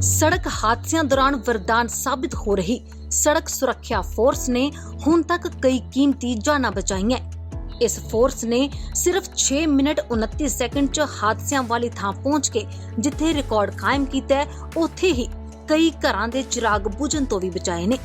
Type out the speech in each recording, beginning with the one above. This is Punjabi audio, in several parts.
ਸੜਕ ਹਾਦਸਿਆਂ ਦੌਰਾਨ ਵਰਦਾਨ ਸਾਬਿਤ ਹੋ ਰਹੀ। ਸੜਕ ਸੁਰੱਖਿਆ ਫੋਰਸ ਨੇ ਹੁਣ ਤੱਕ ਕਈ ਕੀਮਤੀ ਜਾਨਾਂ ਬਚਾਈਆਂ। ਇਸ ਫੋਰਸ ਨੇ ਸਿਰਫ 6 ਮਿੰਟ 29 ਸੈਕਿੰਡ 'ਚ ਹਾਦਸਿਆਂ ਵਾਲੀ ਥਾਂ ਪਹੁੰਚ ਕੇ ਜਿੱਥੇ ਰਿਕਾਰਡ ਕਾਇਮ ਕੀਤਾ ਉੱਥੇ ਹੀ ਕਈ ਘਰਾਂ ਦੇ ਚਿਰਾਗ ਬੁਝਣ ਤੋਂ ਵੀ ਬਚਾਏ ਨੇ।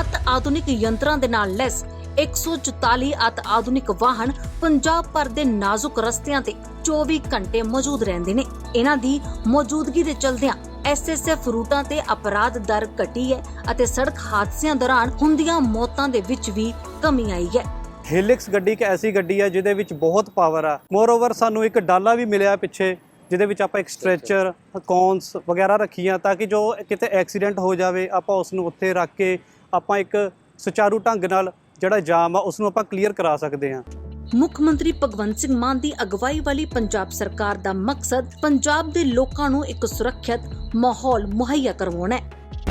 ਅਤ ਆਧੁਨਿਕ ਯੰਤਰਾਂ ਦੇ ਨਾਲ ਲੈਸ 144 ਅਤ ਆਧੁਨਿਕ ਵਾਹਨ ਪੰਜਾਬ ਭਰ ਦੇ ਨਾਜ਼ੁਕ ਰਸਤਿਆਂ ਤੇ 24 ਘੰਟੇ ਮੌਜੂਦ ਰਹਿੰਦੇ ਨੇ। ਇਹਨਾਂ ਦੀ ਮੌਜੂਦਗੀ ਦੇ ਚਲਦਿਆਂ ਐਸਐਸਐਫ ਰੂਟਾਂ ਤੇ ਅਪਰਾਧ ਦਰ ਘਟੀ ਹੈ ਅਤੇ ਸੜਕ ਹਾਦਸਿਆਂ ਦੌਰਾਨ ਹੁੰਦੀਆਂ ਮੌਤਾਂ ਦੇ ਵਿੱਚ ਵੀ ਕਮੀ ਆਈ ਹੈ। ਹੀਲਿਕਸ ਗੱਡੀ ਇੱਕ ਐਸੀ ਗੱਡੀ ਹੈ ਜਿਹਦੇ ਵਿੱਚ ਬਹੁਤ ਪਾਵਰ ਆ। ਮੋਰਓਵਰ ਸਾਨੂੰ ਇੱਕ ਡਾਲਾ ਵੀ ਮਿਲਿਆ ਪਿੱਛੇ, ਜਿਹਦੇ ਵਿੱਚ ਆਪਾਂ ਇੱਕ ਸਟ੍ਰੈਚਰ ਕੌਨਸ ਵਗੈਰਾ ਰੱਖੀਆਂ ਤਾਂ ਕਿ ਜੋ ਕਿਤੇ ਐਕਸੀਡੈਂਟ ਹੋ ਜਾਵੇ, ਆਪਾਂ ਉਸ ਨੂੰ ਉੱਥੇ ਰੱਖ ਕੇ ਆਪਾਂ ਇੱਕ ਸੁਚਾਰੂ ਢੰਗ ਨਾਲ ਜਿਹੜਾ ਜਾਮ ਆ ਉਸ ਨੂੰ ਆਪਾਂ ਕਲੀਅਰ ਕਰਾ ਸਕਦੇ ਹਾਂ। ਮੁੱਖ ਮੰਤਰੀ ਭਗਵੰਤ ਸਿੰਘ ਮਾਨ ਦੀ ਅਗਵਾਈ ਵਾਲੀ ਪੰਜਾਬ ਸਰਕਾਰ ਦਾ ਮਕਸਦ ਪੰਜਾਬ ਦੇ ਲੋਕਾਂ ਨੂੰ ਇੱਕ ਸੁਰੱਖਿਅਤ ਮਾਹੌਲ ਮੁਹੱਈਆ ਕਰਵਾਉਣਾ ਹੈ।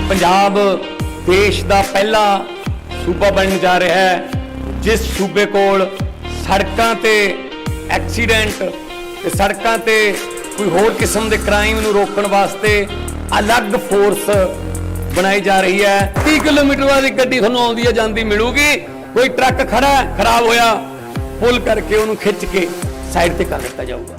ਪੰਜਾਬ ਦੇਸ਼ ਦਾ ਪਹਿਲਾ ਸੂਬਾ ਬਣਨ ਜਾ ਰਿਹਾ ਹੈ, ਜਿਸ ਸੂਬੇ ਕੋਲ ਸੜਕਾਂ ਤੇ ਐਕਸੀਡੈਂਟ ਤੇ ਸੜਕਾਂ ਤੇ ਕੋਈ ਹੋਰ ਕਿਸਮ ਦੇ ਕ੍ਰਾਈਮ ਨੂੰ ਰੋਕਣ ਵਾਸਤੇ ਅਲੱਗ ਫੋਰਸ ਬਣਾਈ ਜਾ ਰਹੀ ਹੈ। 30 ਕਿਲੋਮੀਟਰ ਬਾਅਦ ਗੱਡੀ ਤੁਹਾਨੂੰ ਆਉਂਦੀ ਹੈ, ਜਾਂਦੀ ਮਿਲੂਗੀ। ਕੋਈ ਟਰੱਕ ਖੜਾ ਖਰਾਬ ਹੋਇਆ ਪੁੱਲ ਕਰਕੇ ਉਹਨੂੰ ਖਿੱਚ ਕੇ ਸਾਈਡ ਤੇ ਕਰ ਦਿੱਤਾ ਜਾਊਗਾ।